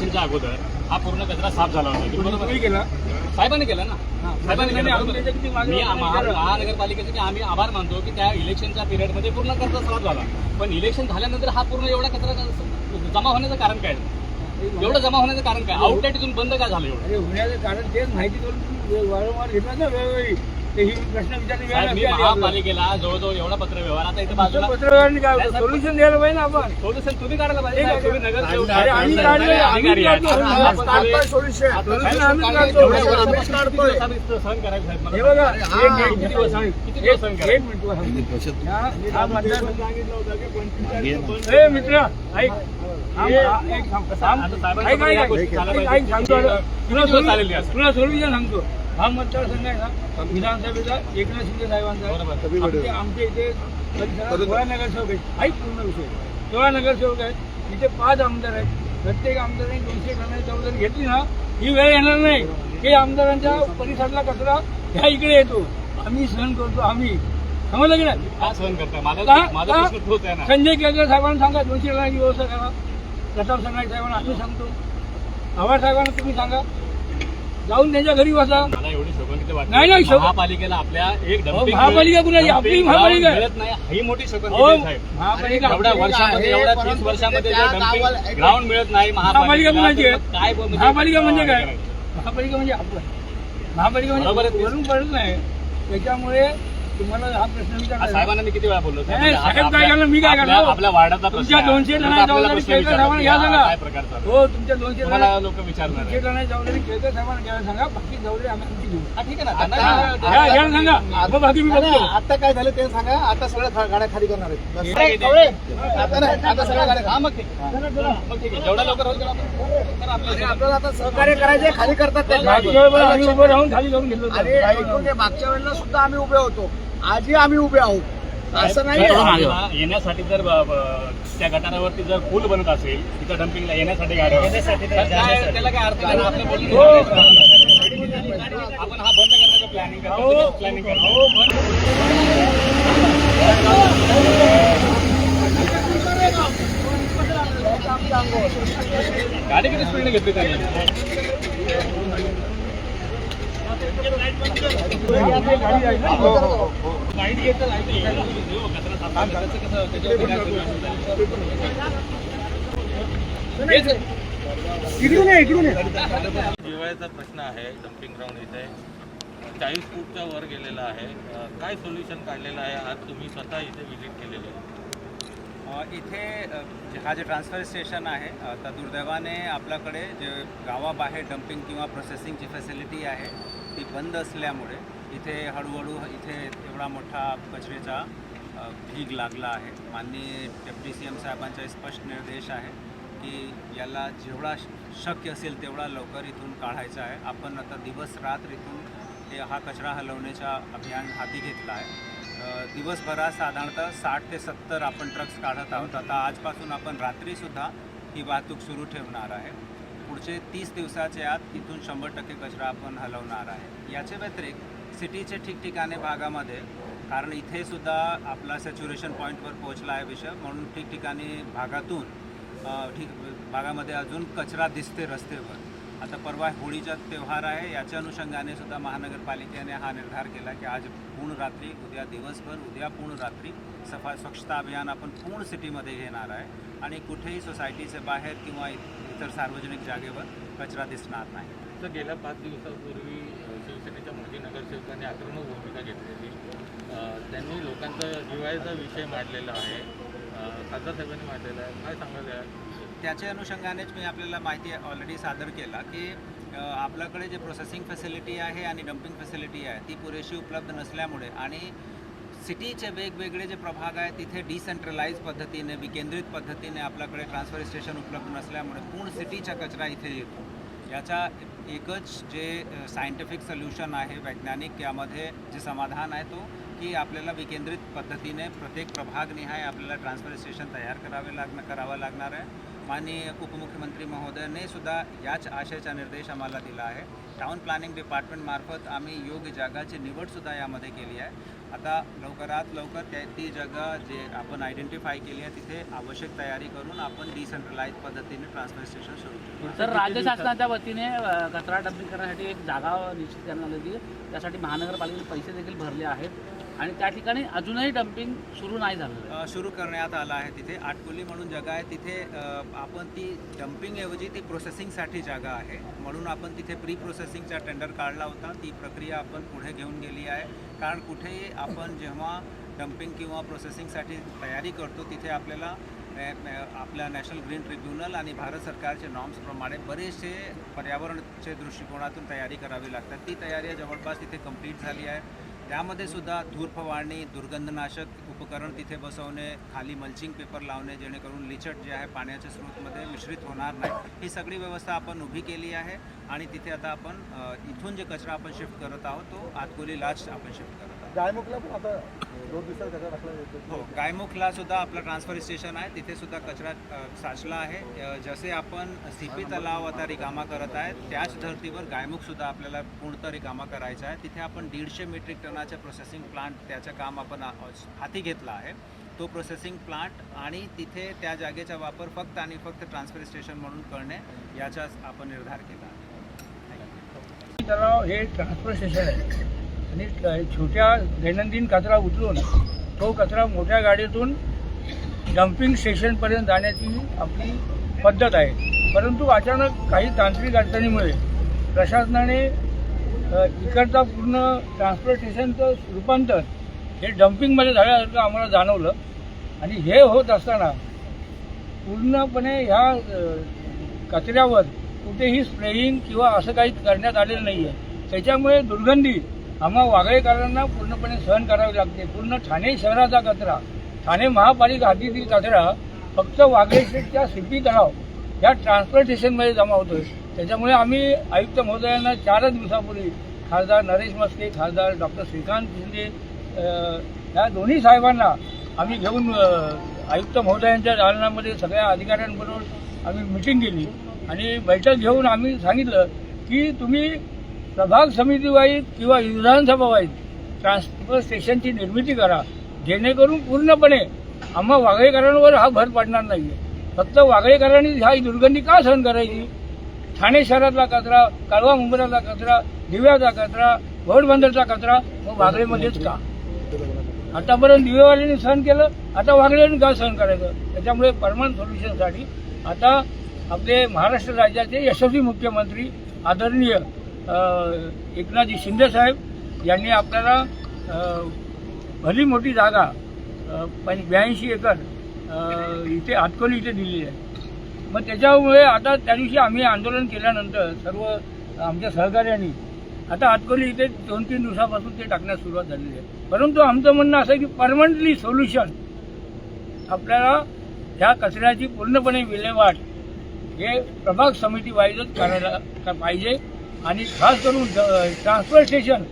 इलेक्शनच्या अगोदर हा पूर्ण कचरा साफ झाला होता. बरोबर? केला? साहेबांनी केला ना? साहेबांनी मी. महानगरपालिकेचे आम्ही आभार मानतो की त्या इलेक्शनच्या पिरियडमध्ये पूर्ण कचरा साफ झाला. पण इलेक्शन झाल्यानंतर हा पूर्ण एवढा कचरा जमा होण्याचं कारण काय? एवढं जमा होण्याचं कारण काय? आउटलेट इथून बंद का झालं एवढं? अरे होण्याचं कारण तेच माहिती करून वारंवार घेतला ना वेळोवेळी. ते ही प्रश्न विचारणे. महापालिकेला जवळजवळ एवढा पत्र व्यवहार आता इथे बाजूला तुमचं पत्रव्यवहाराने काय नाही, होतं साहेब, सोल्युशन द्यायला पाहिजे ना आपण सोल्युशन तुम्ही काढायला पाहिजे ठीक आहे, साहेब, तुम्ही नगरसेवक अरे, आम्ही आहात, काढलं, अधिकारी आम्ही आहात. काढलं. आता आम्ही आपण काढतोय सगळे- solution. आता Solution सगळे आम्ही काढले. काढतो. एवढ्या आम्ही वर्षापासून काढतोय. किती दिवस आम्ही सहन करायचं साहेब मला हे बघा सांगा. एक मिनिट किती एक दिवस मिनिट किती दिवस सहन एक करायचं? मिनिट तुला सांगतो. ह्या- हा मतदार- ए मित्र ऐक एक थांब. थांब. आता साहेबांचं ऐक, पण या ऐक, गोष्टी ऐक. झाल्या ऐक, पाहिजे. ऐक, सांगतो आता. तुला किती दिवस चालेल सोल्यू-? तुला सोल्युशन सांगतो हा मतदारसंघ आहे ना विधानसभेचा एकनाथ शिंदे साहेबांचा. आमचे आमच्या इथे परिसरात सोळा नगरसेवक आहेत. पूर्ण विषय सोळा नगरसेवक आहेत. इथे पाच आमदार आहेत. प्रत्येक आमदारांनी दोनशे टनाची जबाबदारी घेतली ना ही वेळ येणार नाही. की आमदारांच्या परिसरातला कचरा ह्या इकडे येतो. आम्ही सहन करतो आम्ही. समजलं की नाही? संजय केळकर साहेबांना सांगा दोनशे टनाची व्यवस्था करा. प्रताप सरनाईक साहेबांना आम्ही सांगतो. आव्हाड साहेबांना तुम्ही सांगा. जाऊन त्यांच्या घरी बसा. नाही, नाही, महापालिकेला आपल्या एक dumping महापालिका कुणाची? आपली महापालिका. ही मोठी साहेब. महापालिका एवढ्या वर्षामध्ये एवढ्या तीस वर्षामध्ये ग्राउंड मिळत नाही महापालिका कुणाची? काय? म्हणजे- महापालिका म्हणजे काय? करायचं? महापालिका म्हणजे आपलं. महापालिका म्हणजे. वरून पडत नाही. त्याच्यामुळे तुम्हाला हा प्रश्न आज विचारला साहेबांना मी किती वेळा बोललो नाही, म्हणजे साहेब आपल्या- काय करणार? मी काय आपल्या- करणार? आपल्या वार्डाचा प्रश्न तुमच्या आहे. दोनशे लोकं जणांची आपल्याला जबाबदारी प्रश्न केळकर विचारतात साहेबांना घ्या की हा सांगा. काय प्रकार चालू आहे? हो तुमच्या दोनशे तुम्हाला जणांची लोक विचारणार दोनशे आहे. जणांची जबाबदारी केळकर साहेबांना घ्यायला सांगा बाकी जबाबदारी आम्ही आमची घेऊ हा, ठीक आहे ना त्यांना आता- काय- घ्या घ्यायला सांगा मग बाकी मी बघतो आता काय झालं ते सांगा आता सगळ्या खा- गाड्या खाली करणार आहेत बस. हे- कवळे, आता नाही आता सगळ्या गाड्या हा मग ठीक आहे. मग ठीक आहे जेवढा लवकर होईल तेवढा आपण- तर आपलं- अरे, आपल्याला आता सहकार्य करायचे खाली करतात ते मागच्या वेळेला आम्ही उभं राहून खाली करून घेतलं आणि होतं. ऐकून घे, मागच्या वेळेला सुद्धा आम्ही उभे होतो आजही आम्ही उभे आहोत. असं नाही येण्यासाठी जर त्या गटारावरती जर पूल बनत असेल तिथं डम्पिंगला येण्यासाठी त्याला काय अर्थ हो. आपण हा बंद करण्याचं प्लॅनिंग हो. करतो. प्लॅनिंग करतो गाडी किती स्पीडने घेतली त्यांनी? गाडी प्रश्न आहे डम्पिंग ग्राउंड इथे. चाळीस फूटच्या वर गेलेला आहे. काय सोल्युशन काढलेलं आहे? आज तुम्ही स्वतः इथे व्हिजिट केलेली आहे. इथे जे- हा जे ट्रान्सफर स्टेशन आहे तर दुर्दैवाने आपल्याकडे जे गावाबाहेर डम्पिंग किंवा प्रोसेसिंगची फॅसिलिटी आहे ती बंद असल्यामुळे इथे हळूहळू इथे एवढा मोठा कचऱ्याचा भीग लागला आहे. माननीय डेप्टी सी एम साहेबांचा स्पष्ट निर्देश आहे की याला जेवढा श- शक्य असेल तेवढा लवकर इथून काढायचा आहे. आपण आता दिवस रात्र इथून ते हा कचरा हलवण्याचा अभियान हाती घेतला आहे. दिवसभरात साधारणतः साठ ते सत्तर आपण ट्रक्स काढत आहोत. आता आजपासून आपण रात्रीसुद्धा ही वाहतूक सुरू ठेवणार आहे. पुढचे तीस दिवसाच्या आत इथून शंभर टक्के कचरा आपण हलवणार आहे. याच्या व्यतिरिक्त सिटीचे ठिकठिकाणे भागामध्ये कारण इथे सुद्धा आपला सॅच्युरेशन पॉईंटवर पोहोचला आहे विषय म्हणून ठिकठिकाणी भागातून ठीक भागामध्ये अजून कचरा दिसते रस्तेवर आता परवा होळीचा त्यौहार आहे याच्या अनुषंगाने सुद्धा महानगरपालिकेने हा निर्धार केला की आज पूर्ण रात्री उद्या दिवसभर उद्या पूर्ण रात्री सफा स्वच्छता अभियान आपण पूर्ण सिटीमध्ये घेणार आहे. आणि कुठेही सोसायटीच्या बाहेर किंवा इ- इतर सार्वजनिक जागेवर कचरा दिसणार नाही. तर गेल्या पाच दिवसापूर्वी शिवसेनेच्या माजी नगरसेवकांनी आक्रमक भूमिका घेतलेली. त्यांनी लोकांचा जिवाळ्याचा विषय मांडलेला आहे. खासदार साहेबांनी मांडलेला आहे. काय सांगायला या त्याच्या अनुषंगानेच मी आपल्याला माहिती ऑलरेडी सादर केला की आपल्याकडे जे प्रोसेसिंग फॅसिलिटी आहे आणि डम्पिंग फॅसिलिटी आहे ती पुरेशी उपलब्ध नसल्यामुळे आणि सिटीचे वेगवेगळे जे प्रभाग आहेत तिथे डिसेंट्रलाइज पद्धतीने विकेंद्रित पद्धतीने आपल्याकडे ट्रान्सफर स्टेशन उपलब्ध नसल्यामुळे पूर्ण सिटीचा कचरा इथे येतो. याचा एकच जे सायंटिफिक सोल्युशन आहे वैज्ञानिक यामध्ये जे समाधान आहे तो की आपल्याला विकेंद्रित पद्धतीने प्रत्येक प्रभागनिहाय आपल्याला ट्रान्सफर स्टेशन तयार करावे लागणं करावं लागणार आहे. माननीय उपमुख्यमंत्री महोदयाने सुद्धा याच आशयाचा निर्देश आम्हाला दिला आहे. टाउन प्लॅनिंग डिपार्टमेंटमार्फत आम्ही योग्य जागाची निवडसुद्धा यामध्ये केली आहे. आता लवकरात लवकर त्या ती जागा जे आपण आयडेंटिफाय केली आहे तिथे आवश्यक तयारी करून आपण डिसेंट्रलाइज पद्धतीने ट्रान्सफर स्टेशन सुरू करू. तर राज्य शासनाच्या वतीने कचरा डंपिंग करण्यासाठी एक जागा निश्चित करण्यात आली त्यासाठी महानगरपालिकेने पैसे देखील भरले आहेत. आणि त्या ठिकाणी अजूनही डंपिंग सुरू नाही झालं सुरू करण्यात आलं आहे तिथे. आटकोली म्हणून जागा आहे. तिथे आपण ती डम्पिंगऐवजी ती प्रोसेसिंगसाठी जागा आहे. म्हणून आपण तिथे प्री प्रोसेसिंगचा टेंडर काढला होता. ती प्रक्रिया आपण पुढे घेऊन गेली आहे. कारण कुठेही आपण जेव्हा डम्पिंग किंवा प्रोसेसिंगसाठी तयारी करतो तिथे आपल्याला आपल्या नॅशनल ग्रीन ट्रिब्युनल आणि भारत सरकारचे नॉर्म्सप्रमाणे बरेचसे पर्यावरणचे दृष्टिकोनातून तयारी करावी लागतात. ती तयारी जवळपास तिथे कंप्लीट झाली आहे. त्यामध्ये सुद्धा धूर फवारणी दुर्गंधनाशक उपकरण तिथे बसवणे खाली मल्चिंग पेपर लावणे जेणेकरून लिचट जे आहे पाण्याच्या स्रोतमध्ये मिश्रित होणार नाही. ही सगळी व्यवस्था आपण उभी केली आहे आणि तिथे आता आपण इथून जे कचरा आपण शिफ्ट करत आहोत तो आतकोलीलाच आपण शिफ्ट करत गायमुखला पण आता दोन दिवसात कचरा टाकला हो गायमुखला सुद्धा आपलं ट्रान्सफर स्टेशन आहे. तिथे सुद्धा कचरा साचला आहे. जसे आपण सीपी तलाव आता रिकामा करत आहे त्याच धर्तीवर गायमुख सुद्धा आपल्याला पूर्णतः रिकामा करायचा आहे. तिथे आपण दीडशे मेट्रिक टनाच्या प्रोसेसिंग प्लांट त्याचं काम आपण हाती घेतला आहे. तो प्रोसेसिंग प्लांट आणि तिथे त्या जागेचा वापर फक्त आणि फक्त ट्रान्सफर स्टेशन म्हणून करणे याचा आपण निर्धार केला आहे. तलाव हे ट्रान्सफर स्टेशन आहे. आणि छोट्या दैनंदिन कचरा उचलून तो कचरा मोठ्या गाडीतून डम्पिंग स्टेशनपर्यंत जाण्याची आपली पद्धत आहे. परंतु अचानक काही तांत्रिक अडचणीमुळे प्रशासनाने इकडचा पूर्ण ट्रान्सपोर्टेशनचं रूपांतर हे डम्पिंगमध्ये झाल्यासारखं आम्हाला जाणवलं. आणि हे होत असताना पूर्णपणे ह्या कचऱ्यावर कुठेही स्प्रेइंग किंवा असं काही करण्यात आलेलं नाही आहे त्याच्यामुळे दुर्गंधी आम्हा वागळेकरांना पूर्णपणे सहन करावी लागते. पूर्ण ठाणे शहराचा कचरा ठाणे महापालिका हद्दीतील कचरा फक्त वागळे स्टेटच्या सिपी तलाव या ट्रान्सपोर्टेशनमध्ये जमा होतो त्याच्यामुळे आम्ही आयुक्त महोदयांना चारच दिवसापूर्वी खासदार नरेश मस्के खासदार डॉक्टर श्रीकांत शिंदे या दोन्ही साहेबांना आम्ही घेऊन आयुक्त महोदयांच्या दालनामध्ये सगळ्या अधिकाऱ्यांबरोबर आम्ही मिटिंग केली. आणि बैठक घेऊन आम्ही सांगितलं की तुम्ही प्रभाग समिती वाईज किंवा विधानसभा वाईज ट्रान्सफर स्टेशनची निर्मिती करा. जेणेकरून पूर्णपणे आम्हा वागळेकरांवर हा भर पडणार नाही फक्त वागळेकरांनी ह्या दुर्गंधी का सहन करायची? ठाणे शहरातला कचरा कालवा मुंबईला कचरा दिव्याचा कचरा घोडबंदरचा कचरा मग वागळेमध्येच का? आतापर्यंत दिवेवाल्याने सहन केलं आता वागळेने का सहन करायचं? त्याच्यामुळे परमनंट सोल्युशनसाठी आता आपले महाराष्ट्र राज्याचे यशस्वी मुख्यमंत्री आदरणीय एकनाथजी शिंदे साहेब यांनी आपल्याला भली मोठी जागा ब्याऐंशी एकर इथे आटकोली इथे दिलेली आहे. मग त्याच्यामुळे आता त्या दिवशी आम्ही आंदोलन केल्यानंतर सर्व आमच्या सहकाऱ्यांनी आता आटकोली इथे दोन तीन दिवसापासून ते टाकण्यास सुरुवात झालेली आहे. परंतु आमचं म्हणणं असं आहे की परमनंटली सोल्युशन आपल्याला ह्या कचऱ्याची पूर्णपणे विल्हेवाट हे प्रभाग समिती वाईजच करायला पाहिजे. आणि खास करून ट्रान्सफर स्टेशन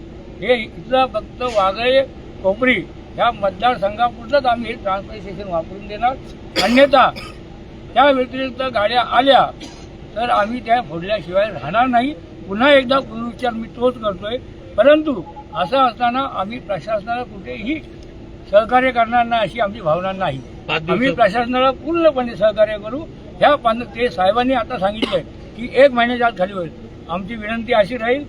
हे इथलं फक्त वागळे कोपरी ह्या मतदारसंघापुरतंच आम्ही हे ट्रान्सफर स्टेशन वापरून देणार. अन्यथा त्या व्यतिरिक्त गाड्या आल्या तर आम्ही त्या फोडल्याशिवाय राहणार नाही. पुन्हा एकदा पुनरुच्चार मी तोच करतोय. परंतु असं असताना आम्ही प्रशासनाला कुठेही सहकार्य करणार नाही अशी आमची भावना नाही. आम्ही प्रशासनाला पूर्णपणे सहकार्य करू. ह्या ते साहेबांनी आता सांगितलंय की एक महिन्याच्या आत खाली होईल. आमची विनंती अशी राहील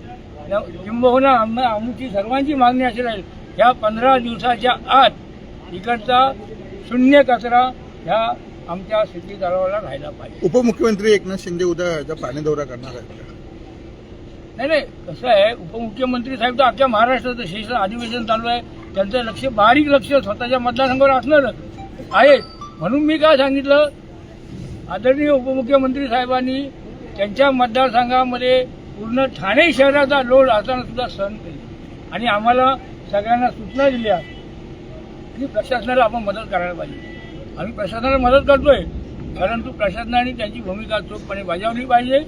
किंबहुना आम आमची सर्वांची मागणी अशी राहील ह्या पंधरा दिवसाच्या आत इकडचा शून्य कचरा ह्या आमच्या सिटी तलावाला राहायला पाहिजे. उपमुख्यमंत्री एकनाथ शिंदे उद्या पाणी दौरा करणार आहेत नाही नाही कसं आहे उपमुख्यमंत्री साहेब तर अख्ख्या महाराष्ट्राचं शेष अधिवेशन चालू आहे त्यांचं लक्ष बारीक लक्ष स्वतःच्या मतदारसंघावर असणारच आहे. म्हणून मी काय सांगितलं आदरणीय उपमुख्यमंत्री साहेबांनी त्यांच्या मतदारसंघामध्ये पूर्ण ठाणे शहराचा लोड असताना सुद्धा सहन केली. आणि आम्हाला सगळ्यांना सूचना दिल्या की प्रशासनाला आपण मदत करायला पाहिजे. आम्ही प्रशासनाला मदत करतोय परंतु प्रशासनाने त्यांची भूमिका चोखपणे बजावली पाहिजे.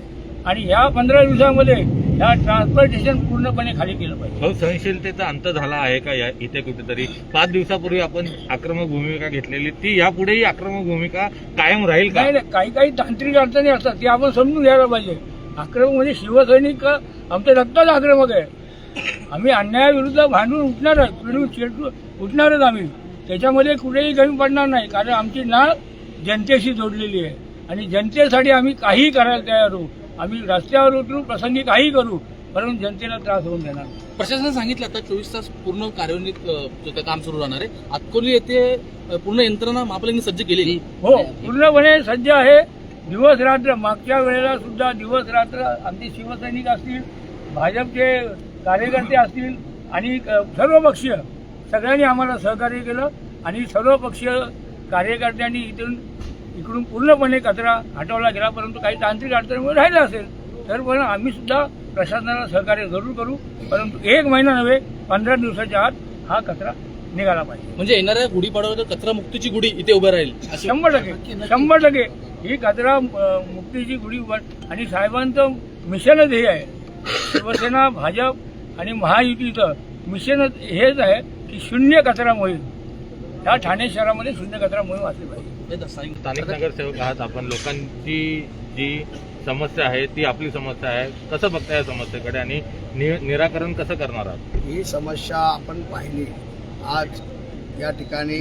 आणि ह्या पंधरा दिवसामध्ये ह्या ट्रान्सपोर्टेशन पूर्णपणे खाली केलं पाहिजे. भाऊ सहनशीलतेचा अंत झाला आहे का या इथे कुठेतरी? पाच दिवसापूर्वी आपण आक्रमक भूमिका घेतलेली. ती यापुढेही आक्रमक भूमिका कायम राहील का? नाही काही काही तांत्रिक अडचणी असतात ते आपण समजून घ्यायला पाहिजे. आक्रमक म्हणजे शिवसैनिक आमच्या रक्ताच आक्रमक आहे. आम्ही अन्यायाविरुद्ध भांडून उठणार पिढून चिरटून उठणारच आम्ही. त्याच्यामध्ये कुठेही कमी पडणार नाही कारण आमची नाळ जनतेशी जोडलेली आहे. आणि जनतेसाठी आम्ही काहीही करायला तयार होऊ आम्ही रस्त्यावर उतरू प्रसंगी काही करू परंतु जनतेला त्रास होऊन देणार नाही. प्रशासनाने सांगितलं आता चोवीस तास पूर्ण कार्यान्वित काम सुरू राहणार आहे अतकोली येथे पूर्ण यंत्रणा महापालिकेने सज्ज केलेली हो पूर्णपणे सज्ज आहे दिवस रात्र मागच्या वेळेला सुद्धा दिवस रात्र आमचे शिवसैनिक असतील भाजपचे कार्यकर्ते असतील आणि सर्व पक्षीय सगळ्यांनी आम्हाला सहकार्य केलं आणि सर्व पक्षीय कार्यकर्त्यांनी इथून इकडून पूर्णपणे कचरा हटवला गेला परंतु काही तांत्रिक अडचणीमुळे राहिला असेल तर पण आम्ही सुद्धा प्रशासनाला सहकार्य जरूर करू. परंतु एक महिना नव्हे पंधरा दिवसाच्या आत हा कचरा निघाला पाहिजे. म्हणजे येणाऱ्या गुढीपाडव्यावर कचरा मुक्तीची गुढी इथे उभे राहील शंभर टक्के शंभर टक्के. ही कचरा मुक्तीची गुढी आणि साहेबांचं मिशनच हे आहे. शिवसेना भाजप आणि महायुतीचं मिशनच हेच आहे की शून्य कचरा मोहीम. ह्या ठाणे शहरामध्ये शून्य कचरा मोहीम असली पाहिजे. स्थानिक- स्थानिक नगरसेवक आहात आपण लोकांची जी समस्या आहे ती आपली समस्या आहे. कसं बघता या समस्येकडे आणि नि- निराकरण कसं करणार आहात? ही समस्या आपण पाहिली. आज या ठिकाणी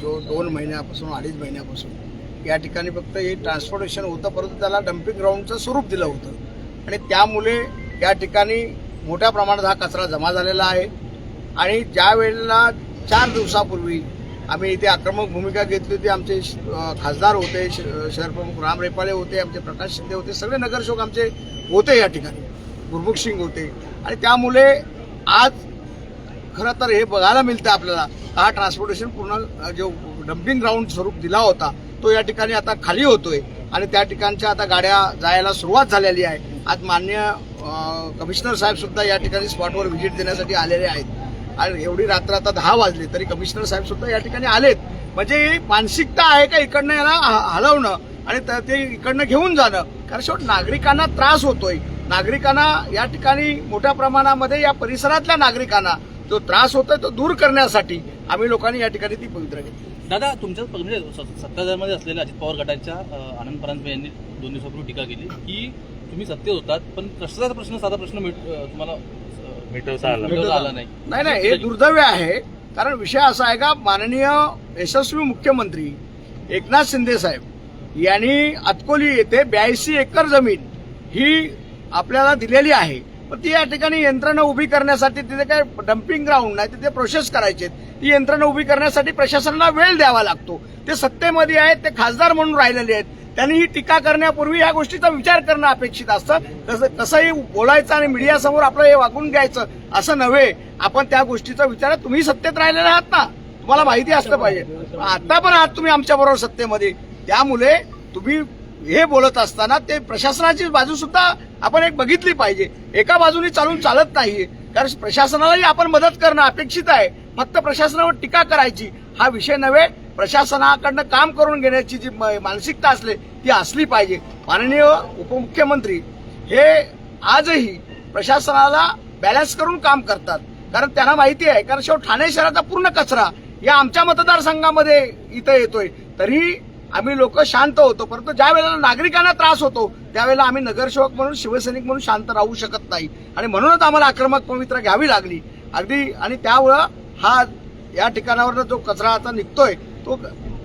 जो दोन महिन्यापासून अडीच महिन्यापासून या ठिकाणी फक्त हे ट्रान्सपोर्टेशन होतं परंतु त्याला डम्पिंग ग्राउंडचं स्वरूप दिलं होतं. आणि त्यामुळे या ठिकाणी मोठ्या प्रमाणात हा कचरा जमा झालेला आहे. आणि ज्या वेळेला चार दिवसापूर्वी आम्ही इथे आक्रमक भूमिका घेतली होती. आमचे खासदार होते श- शहर प्रमुख राम रेपाळे होते आमचे प्रकाश शिंदे होते. सगळे नगरसेवक आमचे होते या ठिकाणी. गुरमुख सिंग होते. आणि त्यामुळे आज खरं तर हे बघायला मिळतं आपल्याला. हा ट्रान्सपोर्टेशन पूर्ण जो डम्पिंग ग्राउंड स्वरूप दिला होता तो या ठिकाणी आता खाली होतोय. आणि त्या ठिकाणच्या आता गाड्या जायला सुरुवात झालेली आहे. आज मान्य कमिशनर साहेब सुद्धा या ठिकाणी स्पॉटवर व्हिजिट देण्यासाठी आलेले आहेत. आणि एवढी रात्र आता दहा वाजले तरी कमिशनर साहेब सुद्धा या ठिकाणी आलेत. म्हणजे मानसिकता आहे का इकडनं याला ह- हलवणं आणि ते इकडनं घेऊन जाणं? कारण शेवट नागरिकांना त्रास होतोय. नागरिकांना या ठिकाणी मोठ्या प्रमाणामध्ये या परिसरातल्या नागरिकांना जो त्रास होतोय तो दूर करण्यासाठी आम्ही लोकांनी या ठिकाणी ती पवित्र घेतली. दादा तुमच्या म्हणजे स- सत्ताधारमध्ये असलेल्या अजित पवार गटाच्या आनंद परांजपे यांनी दोन दिवसापूर्वी टीका केली की तुम्ही सत्तेत होतात पण प्रश्नाचा प्रश्न साधा प्रश्न मिट- तुम्हाला मिटवता आला. मिटवता आला नाही. नाही नाही हे दुर्दैव आहे. कारण विषय असा आहे का माननीय यशस्वी मुख्यमंत्री एकनाथ शिंदे साहेब यांनी अतकोली येथे ब्याऐंशी एकर जमीन ही आपल्याला दिलेली आहे. पण ती या ठिकाणी यंत्रणा उभी करण्यासाठी तिथे काय डम्पिंग ग्राउंड नाही तिथे प्रोसेस करायचे ती यंत्रणा उभी करण्यासाठी प्रशासनाला वेळ द्यावा लागतो. ते सत्तेमध्ये आहेत ते खासदार म्हणून राहिलेले आहेत. त्यांनी ही टीका करण्यापूर्वी या गोष्टीचा विचार करणं अपेक्षित असतं. तसं कसंही बोलायचं आणि मीडियासमोर आपलं हे वागून घ्यायचं असं नव्हे. आपण त्या गोष्टीचा विचार तुम्ही सत्तेत राहिलेले आहात ना. तुम्हाला माहिती असलं पाहिजे. आता पण आहात तुम्ही आमच्या बरोबर सत्तेमध्ये. त्यामुळे तुम्ही हे बोलत असताना ते प्रशासनाची बाजू सुद्धा आपण एक बघितली पाहिजे. एका बाजूने चालून चालत नाहीये. कारण प्रशासनालाही आपण मदत करणं अपेक्षित आहे. फक्त प्रशासनावर टीका करायची हा विषय नव्हे. प्रशासनाकडनं काम करून घेण्याची जी म- मानसिकता असते ती असली पाहिजे. माननीय उपमुख्यमंत्री हे आजही प्रशासनाला बॅलन्स करून काम करतात. कारण त्यांना माहिती आहे कारण शेवट ठाणे शहराचा पूर्ण कचरा या आमच्या मतदारसंघामध्ये इथं येतोय. तरी आम्ही लोक शांत होतो परंतु ज्या वेळेला नागरिकांना त्रास होतो त्यावेळेला आम्ही नगरसेवक म्हणून शिवसैनिक म्हणून शांत राहू शकत नाही. आणि म्हणूनच आम्हाला आक्रमक पवित्र घ्यावी लागली. अगदी आणि त्यामुळं हा या ठिकाणावर जो कचरा आता निघतोय तो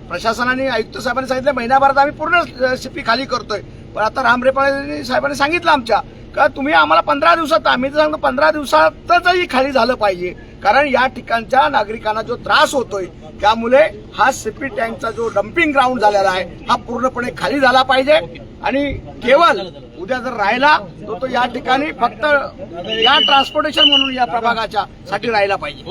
प्रशासनाने आयुक्त साहेबांनी सांगितलं महिन्याभरात आम्ही पूर्ण शिपी खाली करतोय. पण आता रामरेपाळे साहेबांनी सांगितलं आमच्या का तुम्ही आम्हाला पंधरा दिवसात आम्ही तर सांगतो पंधरा दिवसातचही खाली झालं पाहिजे. कारण या ठिकाणच्या नागरिकांना जो त्रास होतोय त्यामुळे हा सिपी टँकचा जो डम्पिंग ग्राउंड झालेला आहे हा पूर्णपणे खाली झाला पाहिजे. आणि केवळ उद्या जर राहिला तर तो या ठिकाणी फक्त या ट्रान्सपोर्टेशन म्हणून या प्रभागाच्या साठी राहिला पाहिजे.